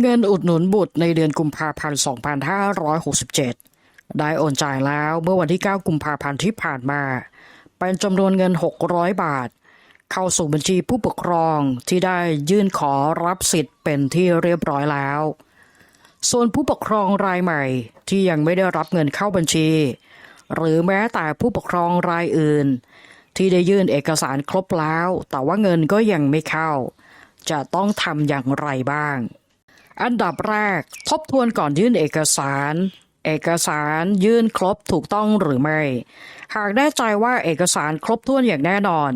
เงินอุดหนุนบุตรในเดือนกุมภาพันธ์ 2567 ได้โอนจ่ายแล้วเมื่อวันที่ 9 กุมภาพันธ์ที่ผ่านมา เป็นจำนวนเงิน 600 บาท เข้าสู่บัญชีผู้ปกครองที่ได้ยื่นขอรับสิทธิ์เป็นที่เรียบร้อยแล้ว ส่วนผู้ปกครองรายใหม่ที่ยังไม่ได้รับเงินเข้าบัญชี หรือแม้แต่ผู้ปกครองรายอื่น ที่ได้ยื่นเอกสารครบแล้ว แต่ว่าเงินก็ยังไม่เข้า จะต้องทำอย่างไรบ้าง อันดับแรก ทบทวนก่อนยื่นเอกสาร เอกสารยื่นครบถูกต้องหรือไม่ หากแน่ใจว่าเอกสารครบถ้วนอย่างแน่นอน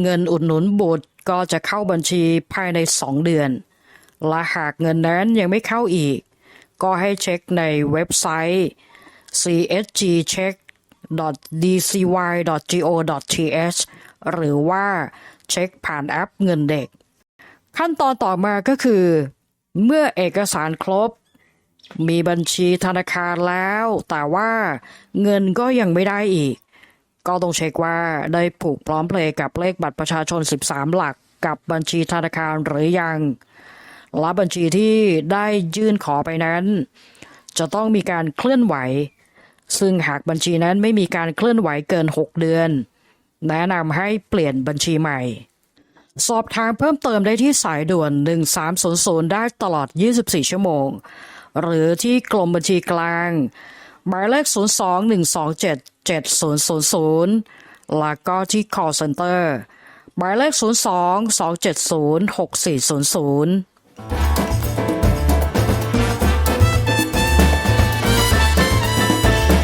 เงินอุดหนุนบุตรก็จะเข้าบัญชีภายใน 2 เดือน และหากเงินนั้นยังไม่เข้าอีก ก็ให้เช็คในเว็บไซต์ csgcheck.dcy.go.th หรือว่าเช็คผ่านแอปเงินเด็ก ขั้นตอนต่อมาก็คือ เมื่อเอกสารครบ มีบัญชีธนาคารแล้ว แต่ว่าเงินก็ยังไม่ได้อีก ก็ต้องเช็คว่าได้ผูกพร้อมเพลย์กับเลขบัตรประชาชน 13 หลักกับบัญชีธนาคารหรือยัง และบัญชีที่ได้ยื่นขอไปนั้น จะต้องมีการเคลื่อนไหว ซึ่งหากบัญชีนั้นไม่มีการเคลื่อนไหวเกิน 6 เดือน แนะนำให้เปลี่ยนบัญชีใหม่ สอบถามเพิ่มเติมได้ที่สายด่วน 1300 ได้ตลอด 24 ชั่วโมง หรือที่กรมบัญชีกลาง หมายเลข 02-127-7000 แล้วก็ที่ call center หมายเลข 02-270-6400